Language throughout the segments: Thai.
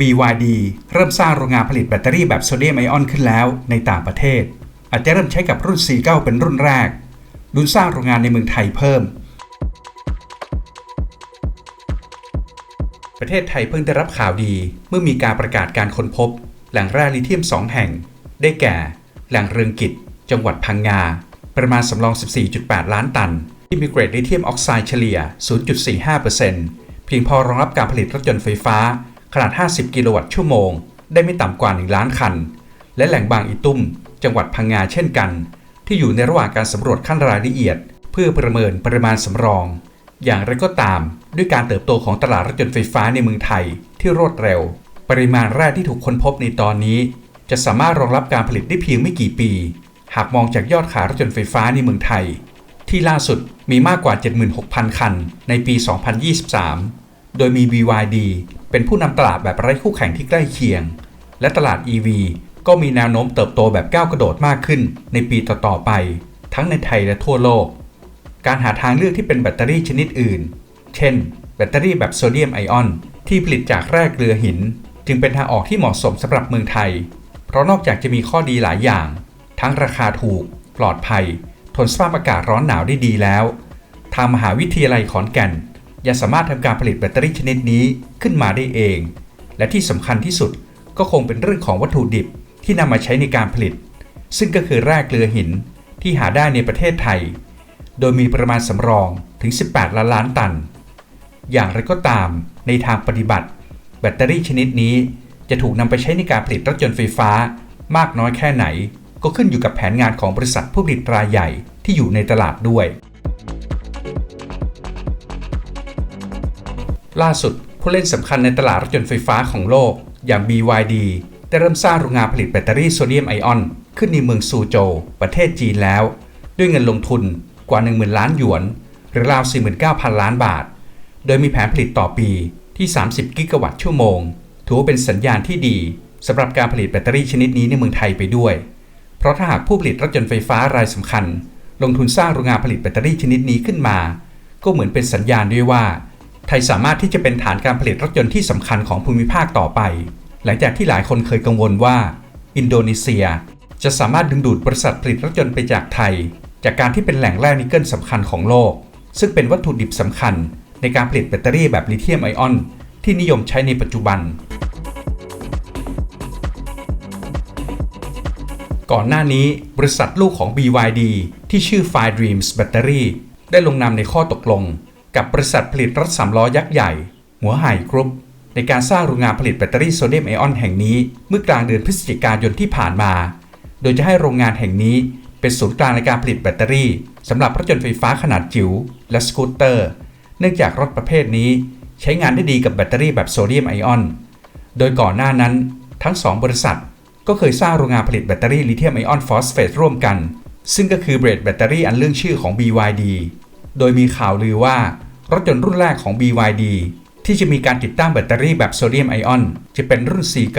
BYD เริ่มสร้างโรงงานผลิตแบตเตอรี่แบบโซเดียมไอออนขึ้นแล้วในต่างประเทศ อาจจะเริ่มใช้กับรุ่น C9 เป็นรุ่นแรกลุ้นสร้างโรงงานในเมืองไทยเพิ่ม ประเทศไทยเพิ่งได้รับข่าวดีเมื่อมีการประกาศการค้นพบ แหล่งแร่ลิเธียม 2 แห่ง ได้แก่ แหล่งเรืองกิจ จังหวัดพังงา ประมาณสำรอง 14.8 ล้านตัน ที่มีเกรดลิเธียมออกไซด์เฉลี่ย 0.45%เพียงพอรองรับการผลิตรถยนต์ไฟฟ้า ขนาด 50 กิโลวัตต์ชั่วโมง ได้ไม่ต่ำกว่า 1 ล้านคัน และแหล่งบางอีตุ้ม จังหวัดพังงาเช่นกัน ที่อยู่ในระหว่างการสำรวจขั้นรายละเอียด เพื่อประเมินปริมาณสำรอง อย่างไรก็ตาม ด้วยการเติบโตของตลาดรถยนต์ไฟฟ้าในเมืองไทยที่รวดเร็ว ปริมาณแร่ที่ถูกค้นพบในตอนนี้ จะสามารถรองรับการผลิตได้เพียงไม่กี่ปี หากมองจากยอดขายรถยนต์ไฟฟ้าในเมืองไทย ที่ล่าสุดมีมากกว่า 76,000 คัน ในปี 2023 โดยมี BYD เป็นผู้นำตลาดแบบไร้คู่แข่งที่ใกล้เคียง และตลาด EV ก็มีแนวโน้มเติบโตแบบก้าวกระโดดมากขึ้น ในปีต่อๆไป ทั้งในไทยและทั่วโลก การหาทางเลือกที่เป็นแบตเตอรี่ชนิดอื่น เช่น แบตเตอรี่แบบโซเดียมไอออน ที่ผลิตจากแร่เกลือหิน จึงเป็นทางออกที่เหมาะสมสำหรับเมืองไทย เพราะนอกจากจะมีข้อดีหลายอย่าง ทั้งราคาถูก ปลอดภัย ทนสภาพอากาศร้อนหนาวได้ดีแล้ว ทางมหาวิทยาลัยขอนแก่น ยังสามารถทำการผลิตแบตเตอรี่ชนิดนี้ขึ้นมาได้เอง และที่สำคัญที่สุดก็คงเป็นเรื่องของวัตถุดิบที่นำมาใช้ในการผลิต ซึ่งก็คือแร่เกลือหินที่หาได้ในประเทศไทย โดยมีปริมาณสำรองถึง 18 ล้านล้านตัน อย่างไรก็ตามในทางปฏิบัติ แบตเตอรี่ชนิดนี้จะถูกนำไปใช้ในการผลิตรถยนต์ไฟฟ้ามากน้อยแค่ไหน ก็ขึ้นอยู่กับแผนงานของบริษัทผู้ผลิตรายใหญ่ที่อยู่ในตลาดด้วย ล่าสุดผู้เล่นสำคัญในตลาดรถยนต์ไฟฟ้าของโลก อย่าง BYD ได้เริ่มสร้างโรงงานผลิตแบตเตอรี่โซเดียมไอออน ขึ้นในเมืองซูโจวประเทศจีนแล้ว ด้วยเงินลงทุนกว่า 10,000 ล้านหยวน หรือราว 49,000 ล้านบาท โดยมีแผนผลิตต่อปีที่ 30 กิกะวัตต์ชั่วโมง ถือว่าเป็นสัญญาณที่ดีสำหรับการผลิตแบตเตอรี่ชนิดนี้ในเมืองไทยไปด้วย เพราะถ้าหากผู้ผลิตรถยนต์ไฟฟ้ารายสำคัญ ลงทุนสร้างโรงงานผลิตแบตเตอรี่ชนิดนี้ขึ้นมา ก็เหมือนเป็นสัญญาณด้วยว่า ไทยสามารถที่จะเป็นฐานการผลิตรถยนต์ที่สำคัญของภูมิภาคต่อไป หลังจากที่หลายคนเคยกังวลว่า อินโดนีเซีย จะสามารถดึงดูดบริษัทผลิตรถยนต์ไปจากไทย จากการที่เป็นแหล่งแร่นิกเกิลสำคัญของโลก ซึ่งเป็นวัตถุดิบสำคัญ ในการผลิตแบตเตอรี่แบบลิเธียมไอออน ที่นิยมใช้ในปัจจุบัน ก่อนหน้านี้บริษัทลูกของ BYD ที่ชื่อ Fire Dreams Battery ได้ลงนามในข้อตกลง กับบริษัทผลิตรถสามล้อยักษ์ใหญ่ หัวไห่กรุ๊ปในการสร้างโรงงานผลิตแบตเตอรี่โซเดียมไอออนแห่งนี้เมื่อกลางเดือนพฤศจิกายนที่ผ่านมา โดยจะให้โรงงานแห่งนี้เป็นศูนย์กลางในการผลิตแบตเตอรี่สำหรับรถยนต์ไฟฟ้าขนาดจิ๋วและสกูตเตอร์ เนื่องจากรถประเภทนี้ใช้งานได้ดีกับแบตเตอรี่แบบโซเดียมไอออน โดยก่อนหน้านั้น ทั้ง 2 บริษัท ก็เคยสร้างโรงงานผลิตแบตเตอรี่ลิเธียมไอออนฟอสเฟตร่วมกัน ซึ่งก็คือเบรดแบตเตอรี่อันเรื่องชื่อของ BYD โดยมีข่าวลือว่า รถยนต์รุ่นแรกของ BYD ที่จะมีการติดตั้งแบตเตอรี่แบบโซเดียมไอออน จะเป็นรุ่น C9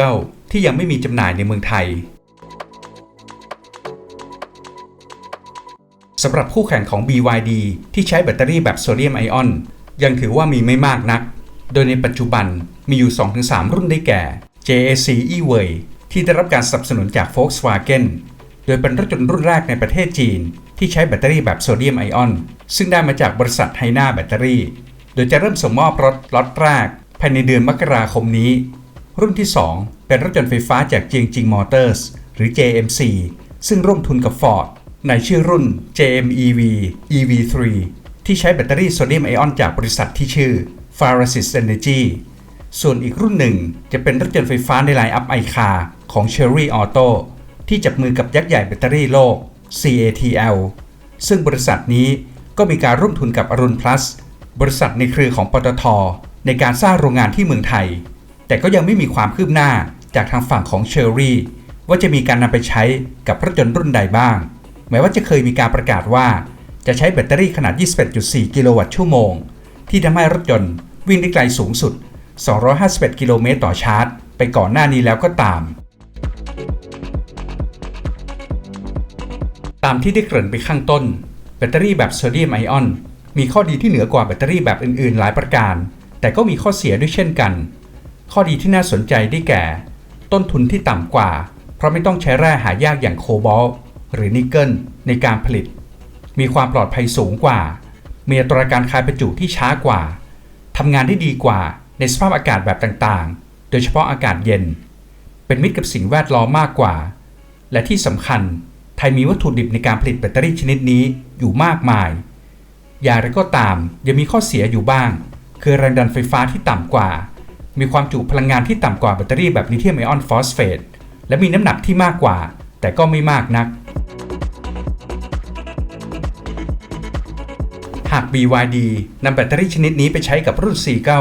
ที่ยังไม่มีจำหน่ายในเมืองไทยสำหรับคู่แข่งของ BYD ที่ใช้แบตเตอรี่แบบโซเดียมไอออน ยังถือว่ามีไม่มากนัก โดยในปัจจุบันมีอยู่ 2-3 รุ่นได้แก่ JAC E-Way ที่ได้รับการสนับสนุนจาก Volkswagen โดยเป็นรถยนต์รุ่นแรกในประเทศจีน ที่ใช้แบตเตอรี่แบบโซเดียมไอออน ซึ่งได้มาจากบริษัทไฮนาแบตเตอรี่ โดยจะเริ่มส่งมอบรถล็อตแรก ภายในเดือนมกราคมนี้ รุ่นที่ 2 เป็นรถยนต์ไฟฟ้าจากเจียงจิงมอเตอร์สหรือ JMC ซึ่งร่วมทุนกับ Ford ในชื่อรุ่น JMEV EV3 ที่ใช้แบตเตอรี่โซเดียมไอออนจากบริษัทที่ชื่อ f a r a s i s Energy ส่วนอีกรุ่นหนึ่งจะเป็นรถยนต์ไฟฟ้าในไลน์อัพไอคาของ Cherry Auto ที่จับมือกับยักษ์ใหญ่แบตเตอรี่โลก CATL ซึ่งบริษัทนี้ ก็มีการร่วมทุนกับอรุณ plus บริษัทในเครือของปตท ในการสร้างโรงงานที่เมืองไทย แต่ก็ยังไม่มีความคืบหน้าจากทางฝั่งของ Cherry ว่าจะมีการนำไปใช้กับรถยนต์รุ่นใดบ้าง แม้ว่าจะเคยมีการประกาศว่า จะใช้แบตเตอรี่ขนาด 21.4 กิโลวัตต์ชั่วโมง ที่ทำให้รถยนต์วิ่งได้ไกลสูงสุด 251 กิโลเมตรต่อชาร์จ ไปก่อนหน้านี้แล้วก็ตาม ตามที่ได้เกริ่นไปข้างต้น แบตเตอรี่แบบโซเดียมไอออนมีข้อดีที่เหนือกว่าแบตเตอรี่แบบอื่นๆ หลายประการ แต่ก็มีข้อเสียด้วยเช่นกัน ข้อดีที่น่าสนใจได้แก่ ต้นทุนที่ต่ำกว่า เพราะไม่ต้องใช้แร่หายากอย่างโคบอลต์หรือนิกเกิลในการผลิต มีความปลอดภัยสูงกว่า มีอัตราการคายประจุที่ช้ากว่าทำงานได้ดีกว่าในสภาพอากาศแบบต่างๆ โดยเฉพาะอากาศเย็น เป็นมิตรกับสิ่งแวดล้อมมากกว่า และที่สำคัญ ไทยมีวัตถุดิบในการผลิตแบตเตอรี่ชนิดนี้อยู่มากมาย อย่างไรก็ตามยังมีข้อเสียอยู่บ้าง คือแรงดันไฟฟ้าที่ต่ำกว่า มีความจุพลังงานที่ต่ำกว่าแบตเตอรี่แบบลิเธียมไอออนฟอสเฟตและมีน้ำหนักที่มากกว่า แต่ก็ไม่มากนัก หาก BYD นำแบตเตอรี่ชนิดนี้ไปใช้กับรุ่น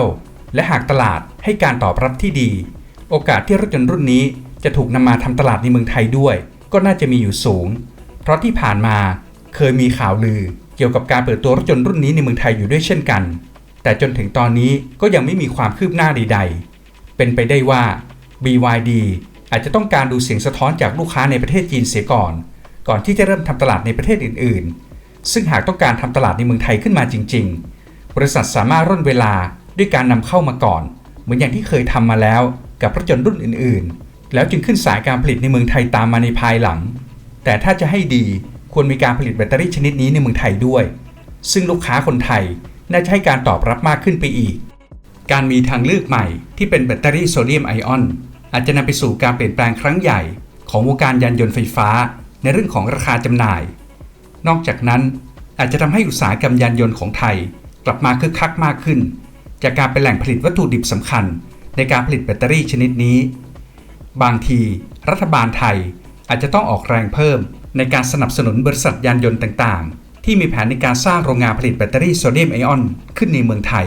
49 และหากตลาดให้การตอบรับที่ดี โอกาสที่รถยนต์รุ่นนี้จะถูกนำมาทำตลาดในเมืองไทยด้วย ก็น่าจะมีอยู่สูง เพราะที่ผ่านมาเคยมีข่าวลือเกี่ยวกับการเปิดตัวรถยนต์รุ่นนี้ในเมืองไทยอยู่ด้วยเช่นกัน แต่จนถึงตอนนี้ก็ยังไม่มีความคืบหน้าใด ๆ เป็นไปได้ว่า BYD อาจจะต้องการดูเสียงสะท้อนจากลูกค้าในประเทศจีนเสียก่อน ก่อนที่จะเริ่มทำตลาดในประเทศอื่น ๆ ซึ่งหากต้องการทำตลาดในเมืองไทยขึ้นมาจริง ๆ บริษัทสามารถร่นเวลาด้วยการนำเข้ามาก่อน เหมือนอย่างที่เคยทำมาแล้วกับรถยนต์รุ่นอื่น ๆ แล้วจึงขึ้นสายการผลิตในเมืองไทยตามมาในภายหลัง แต่ถ้าจะให้ดีควรมีการผลิตแบตเตอรี่ชนิดนี้ในเมืองไทยด้วย ซึ่งลูกค้าคนไทยน่าจะให้การตอบรับมากขึ้นไปอีก การมีทางเลือกใหม่ที่เป็นแบตเตอรี่โซเดียมไอออน อาจจะนำไปสู่การเปลี่ยนแปลงครั้งใหญ่ ของวงการยานยนต์ไฟฟ้า ในเรื่องของราคาจำหน่าย นอกจากนั้นอาจจะทำให้อุตสาหกรรมยานยนต์ของไทย กลับมาคึกคักมากขึ้น จากการเป็นแหล่งผลิตวัตถุดิบสำคัญ ในการผลิตแบตเตอรี่ชนิดนี้ บางที รัฐบาลไทยอาจจะต้องออกแรงเพิ่ม ในการสนับสนุนบริษัทยานยนต์ต่าง ๆ ที่มีแผนในการสร้างโรงงานผลิตแบตเตอรี่โซเดียมไอออนขึ้นในเมืองไทย